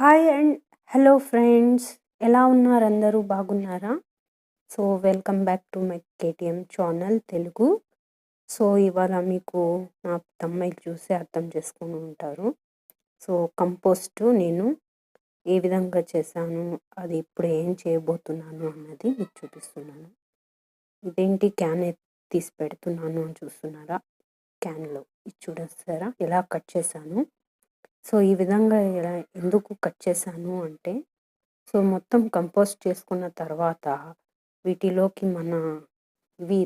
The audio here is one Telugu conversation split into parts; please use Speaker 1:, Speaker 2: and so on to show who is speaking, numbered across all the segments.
Speaker 1: హాయ్ అండ్ హలో ఫ్రెండ్స్ ఎలా ఉన్నారు అందరూ? బాగున్నారా? So welcome back to my KTM channel Telugu so ఇవాళ మీకు నా తమ్మాయిలు చూసి అర్థం చేసుకొని ఉంటారు. సో కంపోస్ట్ నేను ఏ విధంగా చేశాను? అది ఇప్పుడు ఏం చేయబోతున్నాను అన్నది మీకు చూపిస్తున్నాను. ఇదేంటి క్యాన్ తీసి పెడుతున్నాను అని చూస్తున్నారా? క్యాన్లో ఇది చూడొస్తారా ఎలా కట్ చేశాను? సో ఈ విధంగా ఇలా ఎందుకు కట్ చేశాను అంటే సో మొత్తం కంపోస్ట్ చేసుకున్న తర్వాత వీటిలోకి మన ఇవి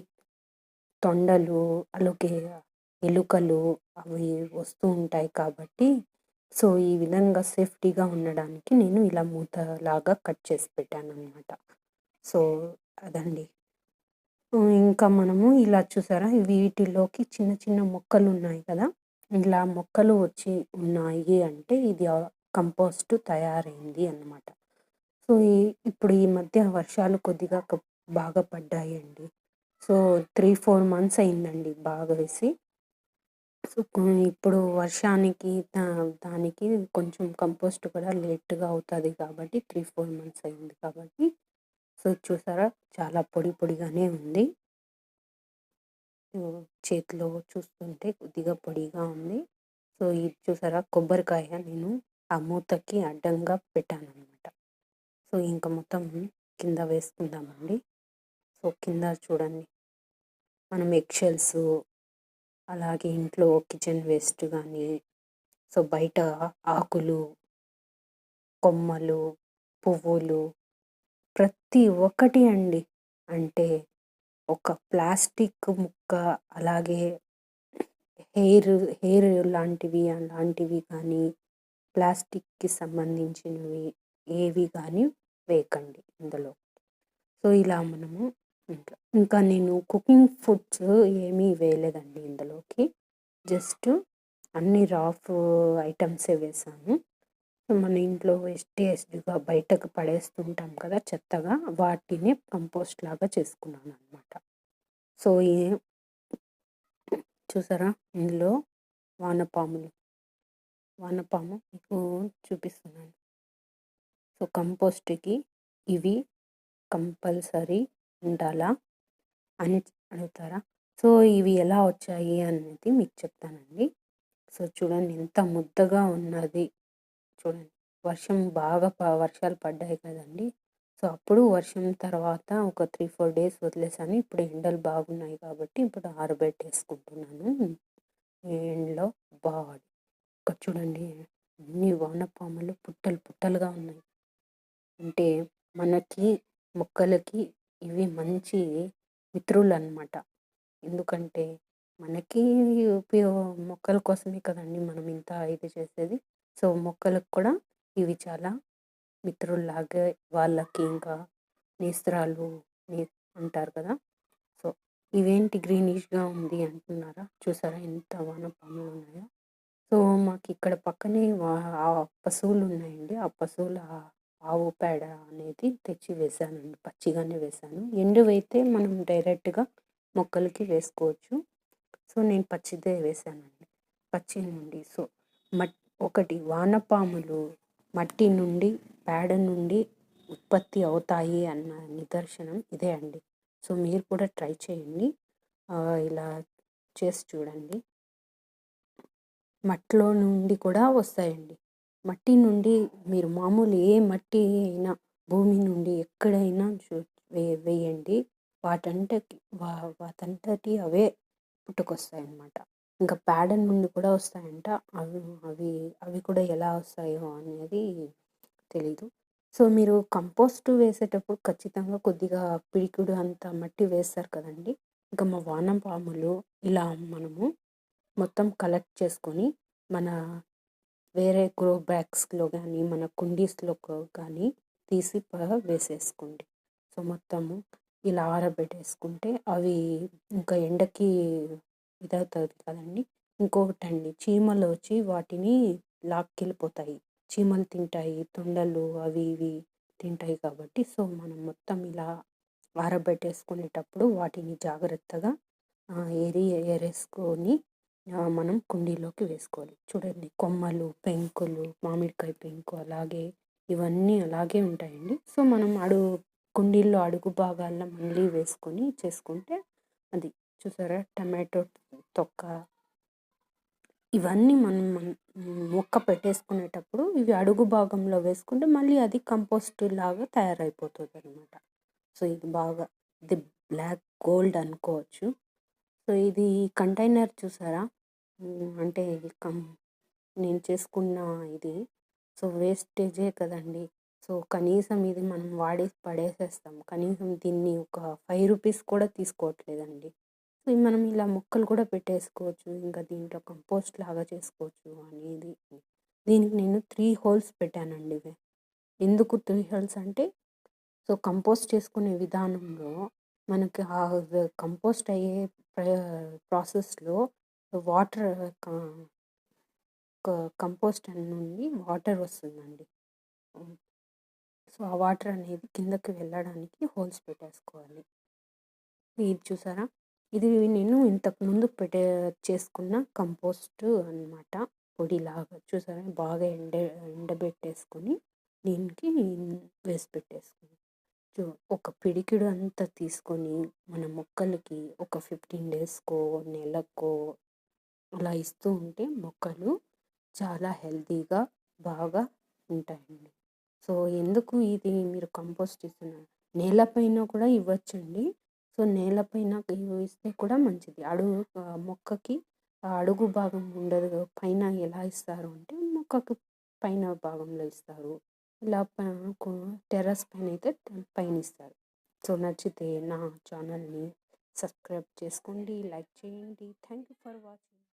Speaker 1: తొండలు అలాగే ఎలుకలు అవి వస్తూ ఉంటాయి కాబట్టి సో ఈ విధంగా సేఫ్టీగా ఉండడానికి నేను ఇలా మూతలాగా కట్ చేసి పెట్టాను అనమాట సో అదండి. ఇంకా మనము ఇలా చూసారా? వీటిలోకి చిన్న చిన్న మొక్కలు ఉన్నాయి కదా? ఇలా మొక్కలు వచ్చి ఉన్నాయి అంటే ఇది కంపోస్ట్ తయారైంది అన్నమాట. సో ఈ ఇప్పుడు ఈ మధ్య వర్షాలు కొద్దిగా బాగా పడ్డాయి అండి సో త్రీ ఫోర్ మంత్స్ అయిందండి బాగా వేసి. సో ఇప్పుడు వర్షానికి దా- దానికి కొంచెం కంపోస్ట్ కూడా లేట్గా అవుతుంది కాబట్టి త్రీ ఫోర్ మంత్స్ అయింది కాబట్టి. సో చూసారా చాలా పొడి పొడిగానే ఉంది. చేతిలో చూస్తుంటే కొద్దిగా పొడిగా ఉంది. సో ఇది చూసారా? కొబ్బరికాయ నేను ఆ మూతకి అడ్డంగా పెట్టాను అనమాట సో ఇంకా మొత్తం కింద వేసుకుందామండి. సో కింద చూడండి. మనం ఎక్షెల్స్ అలాగే ఇంట్లో కిచెన్ వేస్ట్ కానీ సో బయట ఆకులు కొమ్మలు పువ్వులు ప్రతి ఒక్కటి అండి. అంటే ఒక ప్లాస్టిక్ ముక్క అలాగే హెయిర్ హెయిర్ లాంటివి అలాంటివి కానీ ప్లాస్టిక్కి సంబంధించినవి ఏవి కానీ వేయకండి ఇందులో. సో ఇలా మనము ఇంకా ఇంకా నేను కుకింగ్ ఫుడ్స్ ఏమీ వేయలేదండి ఇందులోకి. జస్ట్ అన్ని రాఫ్ ఐటమ్సే వేసాను. మన ఇంట్లో వేస్టేజ్గా బయటకు పడేస్తుంటాం కదా చెత్తగా వాటిని కంపోస్ట్ లాగా చేసుకున్నాను అనమాట సో ఈ చూసారా? ఇందులో వానపాములు. వానపాము మీకు చూపిస్తున్నాను. సో కంపోస్ట్కి ఇవి కంపల్సరీ ఉండాలా అని అడుగుతారా? సో ఇవి ఎలా వచ్చాయి అనేది మీకు చెప్తానండి. సో చూడండి ఎంత ముద్దగా ఉన్నది. చూడండి. వర్షం బాగా ప- వర్షాలు పడ్డాయి కదండి. సో అప్పుడు వర్షం తర్వాత ఒక త్రీ ఫోర్ డేస్ వదిలేసాను. ఇప్పుడు ఎండలు బాగున్నాయి కాబట్టి ఇప్పుడు ఆరబెట్టేసుకుంటున్నాను. ఈ ఎండలో బాగా ఇక్కడ చూడండి అన్ని వానపాములు పుట్టలు పుట్టలుగా ఉన్నాయి. అంటే మనకి మొక్కలకి ఇవి మంచి మిత్రులు అనమాట ఎందుకంటే మనకి ఉపయోగ మొక్కల కోసమే కదండి మనం ఇంత ఇది చేసేది. సో మొక్కలకు కూడా ఇవి చాలా మిత్రుల్లాగా వాళ్ళకి ఇంకా నేస్త్రాలు నే అంటారు కదా! సో ఇవేంటి గ్రీనిష్గా ఉంది అంటున్నారా? చూసారా ఎంత వానపాములు ఉన్నాయో? సో మాకు ఇక్కడ పక్కనే వా- ఆ పశువులు ఉన్నాయండి ఆ పశువుల ఆవు పేడ అనేది తెచ్చి వేసానండి. పచ్చిగానే వేసాను. ఎండువైతే మనం డైరెక్ట్గా మొక్కలకి వేసుకోవచ్చు. సో నేను పచ్చిదే వేసానండి. పచ్చి నుండి సో మట్ ఒకటి వానపాములు మట్టి నుండి పేడ నుండి ఉత్పత్తి అవుతాయి అన్న నిదర్శనం ఇదే అండి. సో మీరు కూడా ట్రై చేయండి. ఇలా చేసి చూడండి. మట్టిలో నుండి కూడా వస్తాయండి. మట్టి నుండి మీరు మామూలు ఏ మట్టి అయినా భూమి నుండి ఎక్కడైనా చూ వే వేయండి. వాటంటే వా వాటంతటి అవే పుట్టుకొస్తాయి అన్నమాట ఇంకా ప్యాడన్ నుండి కూడా వస్తాయంట. అవి అవి అవి కూడా ఎలా వస్తాయో అనేది తెలీదు. సో మీరు కంపోస్ట్ వేసేటప్పుడు ఖచ్చితంగా కొద్దిగా పిడికుడు అంత మట్టి వేస్తారు కదండి. ఇంకా మా వానపాములు ఇలా మనము మొత్తం కలెక్ట్ చేసుకొని మన వేరే గ్రో బ్యాగ్స్లో కానీ మన కుండీస్లో కానీ తీసి ప- వేసేసుకోండి. సో మొత్తము ఇలా ఆరబెట్టేసుకుంటే అవి ఇంకా ఎండకి ఇదవుతుంది కదండి. ఇంకొకటి అండి చీమలు వచ్చి వాటిని లాక్కెళ్ళిపోతాయి. చీమలు తింటాయి తొండలు అవి ఇవి తింటాయి కాబట్టి సో మనం మొత్తం ఇలా ఆరబెట్టేసుకునేటప్పుడు వాటిని జాగ్రత్తగా ఏరి ఏరేసుకొని మనం కుండీలోకి వేసుకోవాలి. చూడండి కొమ్మలు పెంకులు మామిడికాయ పెంకు అలాగే ఇవన్నీ అలాగే ఉంటాయండి. సో మనం అడుగు కుండీల్లో అడుగు భాగాల్లో మళ్ళీ వేసుకొని చేసుకుంటే అది చూసారా? టమాటో తొక్క ఇవన్నీ మనం మొక్క పెట్టేసుకునేటప్పుడు ఇవి అడుగు భాగంలో వేసుకుంటే మళ్ళీ అది కంపోస్ట్ లాగా తయారైపోతుంది అనమాట సో ఇది బాగా ఇది బ్లాక్ గోల్డ్ అనుకోవచ్చు. సో ఇది కంటైనర్ చూసారా? అంటే కం నేను చేసుకున్న ఇది. సో వేస్టేజే కదండి. సో కనీసం ఇది మనం వాడి పడేసేస్తాం. కనీసం దీన్ని ఒక ఫైవ్ రూపీస్ కూడా తీసుకోవట్లేదండి. మనం ఇలా మొక్కలు కూడా పెట్టేసుకోవచ్చు. ఇంకా దీంట్లో కంపోస్ట్ లాగా చేసుకోవచ్చు అనేది. దీనికి నేను త్రీ హోల్స్ పెట్టానండి ఇవి. ఎందుకు త్రీ హోల్స్ అంటే సో కంపోస్ట్ చేసుకునే విధానంలో మనకి ఆ కంపోస్ట్ అయ్యే ప్రాసెస్లో వాటర్ కంపోస్ట్ నుండి వాటర్ వస్తుందండి. సో ఆ వాటర్ అనేది కిందకి వెళ్ళడానికి హోల్స్ పెట్టేసుకోవాలి. ఇది చూసారా? ఇది నేను ఇంతకు ముందు పెట్టే చేసుకున్న కంపోస్ట్ అన్నమాట. పొడిలాగా చూసారా? బాగా ఎండ ఎండబెట్టేసుకొని దీనికి వేసి పెట్టేసుకుని చూ ఒక పిడికిడు అంతా తీసుకొని మన మొక్కలకి ఒక ఫిఫ్టీన్ డేస్కో నెలకో అలా ఇస్తూ ఉంటే మొక్కలు చాలా హెల్తీగా బాగా ఉంటాయండి. సో ఎందుకు ఇది మీరు కంపోస్ట్ ఇస్తున్నారు నేలపైన కూడా ఇవ్వచ్చండి. సో నేలపైన ఇస్తే కూడా మంచిది. అడుగు మొక్కకి అడుగు భాగం ఉండదు పైన ఎలా ఇస్తారు అంటే మొక్కకు పైన భాగంలో ఇస్తారు. ఇలా టెర్రస్ పైన అయితే పైన ఇస్తారు. సో నచ్చితే నా ఛానల్ని సబ్స్క్రైబ్ చేసుకోండి లైక్ చేయండి. Thank you for watching.